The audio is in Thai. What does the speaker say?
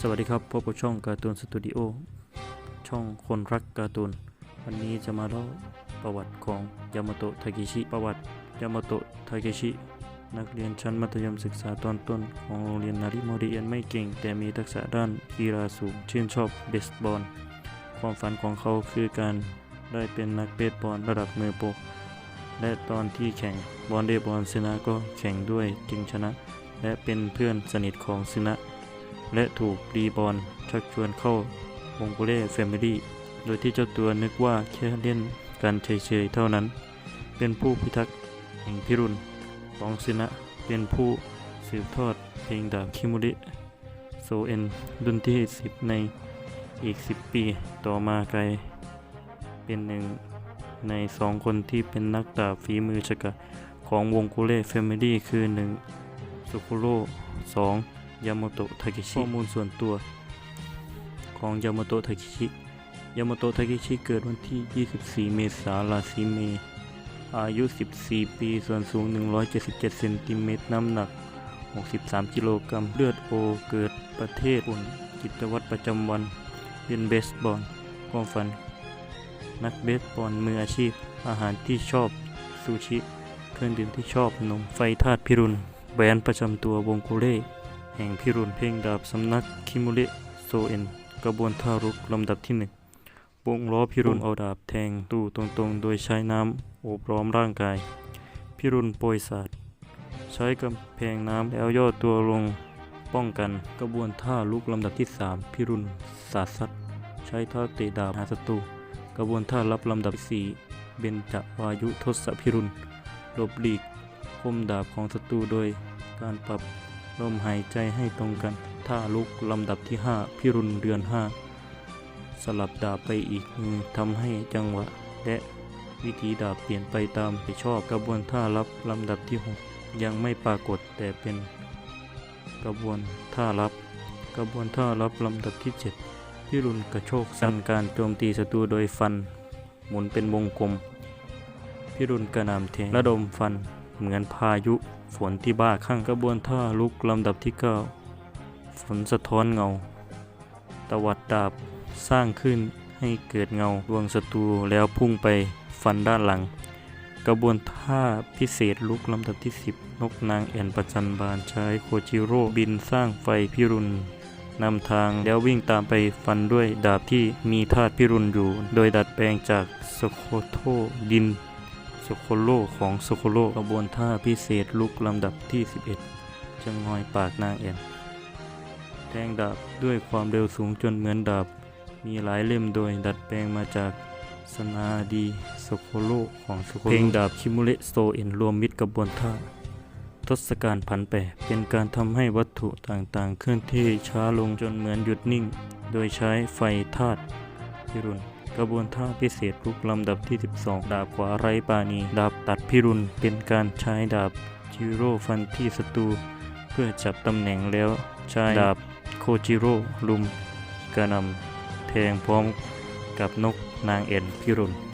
สวัสดีครับพบกับช่องการ์ตูนสตูดิโอช่องคนรักการ์ตูน วันนี้จะมาเล่าประวัติของยามาโตะทาเกชิประวัติยามาโตะทาเกชินักเรียนชั้นมัธยมศึกษาตอนต้นของโรงเรียนนาริโมริเรียนไม่เก่ง แต่มีทักษะด้านกีฬาสูงชื่นชอบเบสบอล ความฝันของเขาคือการได้เป็นนักเบสบอลระดับมือโปรและตอนที่แข่งบอลเดบอลซึนะก็แข่งด้วยจึงชนะ และเป็นเพื่อนสนิทของซึนะ และถูกรีบอลชักชวนเข้าวงโกเล่แฟมิลี่โดยที่เจ้าตัวนึกว่าแค่เล่นกันเฉยๆเท่านั้น เป็นผู้พิทักษ์แห่งพิรุณของซึนะเป็นผู้สืบทอดเพลงดาบคิมุริโซเอ็นรุ่นที่ 10 ในอีก 10 ปีต่อมากลายเป็นหนึ่งในสองคนที่เป็นนักดาบฝีมือชะกะของวงโกเล่แฟมิลี่คือ 1. สุคุโร่สอง ยามาโตะทาเคชิข้อมูลส่วนตัวของยามาโตะทาเคชิยามาโตะทาเคชิเกิดวันที่ 24 เมษายนราศีเมษอายุ 14 ปี ส่วนสูง 177 เซนติเมตร น้ำหนัก 63 กิโลกรัม เลือดโอ เกิดประเทศปุ่นกิจวัตรประจำวัน เล่นเบสบอลความฝัน นักเบสบอลมืออาชีพ อาหารที่ชอบซูชิ เครื่องดื่มที่ชอบนม ไฟธาตุพิรุณแหวนประจำตัววงโกเล่ แห่งพิรุณเพลงดาบสำนักคิมุเระโซเอ็นกระบวนท่ารุกลำดับที่หนึ่งวงล้อพิรุณเอาดาบแทงตู้ตรงๆ โดยใช้น้ำโอบล้อมร่างกาย พิรุณโปรยศาสตร์ใช้กำแพงน้ำแล้วย่อตัวลงป้องกันกระบวนท่าลุกลำดับที่ 3 พิรุณศาสตร์ซัดใช้ท่าเตะดาบหาศัตรูกระบวนท่ารับลำดับที่สี่เบญจวายุทศพิรุณหลบหลีกคมดาบของศัตรูโดยการปรับ ลมหายใจให้ตรงกัน ท่าลุกลำดับที่ 5 พิรุณเดือน 5 สลับดาบไปอีกมือทำให้จังหวะ และวิธีดาบเปลี่ยนไปตามไปชอบกระบวนท่ารับลำดับที่ 6 ยังไม่ปรากฏแต่เป็นกระบวนท่ารับ กระบวนท่ารับลำดับที่ 7 พิรุณกระโชกสั่นการโจมตีศัตรูโดยฟัน หมุนเป็นวงกลม พิรุณกระนำแทงระดมฟัน เหมือนพายุฝนที่บ้าคลั่งกระบวนท่าลุกลำดับที่9ฝนสะท้อนเงา ตวัดดาบสร้างขึ้นให้เกิดเงาดวงศัตรูแล้วพุ่งไปฟันด้านหลัง กระบวนท่าพิเศษลุกลำดับที่ 10 นกนางแอ่นประจันบานใช้โคจิโร่บินสร้างไฟพิรุณนำทางแล้ววิ่งตามไปฟันด้วยดาบที่มีธาตุพิรุณอยู่ โดยดัดแปลงจากสโคโทดิน โซโคโลของโซโคโลกระบวนท่าพิเศษลุกลำดับที่ 11จะงอยปากนางแอนแทงดาบด้วยความเร็วสูงจนเหมือนดาบ มีหลายเล่มโดยดัดแปลงมาจากสนาดีโซโคโลของโซโคโลเพลงดาบคิมุเระโซเอ็นรวมมิตรกระบวนท่าทศกัณฐ์ผันแปรเป็นการทำให้วัตถุต่างๆ เคลื่อนที่ช้าลงจนเหมือนหยุดนิ่ง โดยใช้ไฟธาตุพิรุณ กระบวนท่าพิเศษรุกลำดับที่ 12 ดาบขวาไรปานีดาบตัดพิรุณเป็นการใช้ดาบจิโร่ฟันที่ศัตรูเพื่อจับตำแหน่งแล้วใช้ดาบโคจิโร่ลุมกระนำแทงพร้อมกับนกนางเอ็นพิรุณ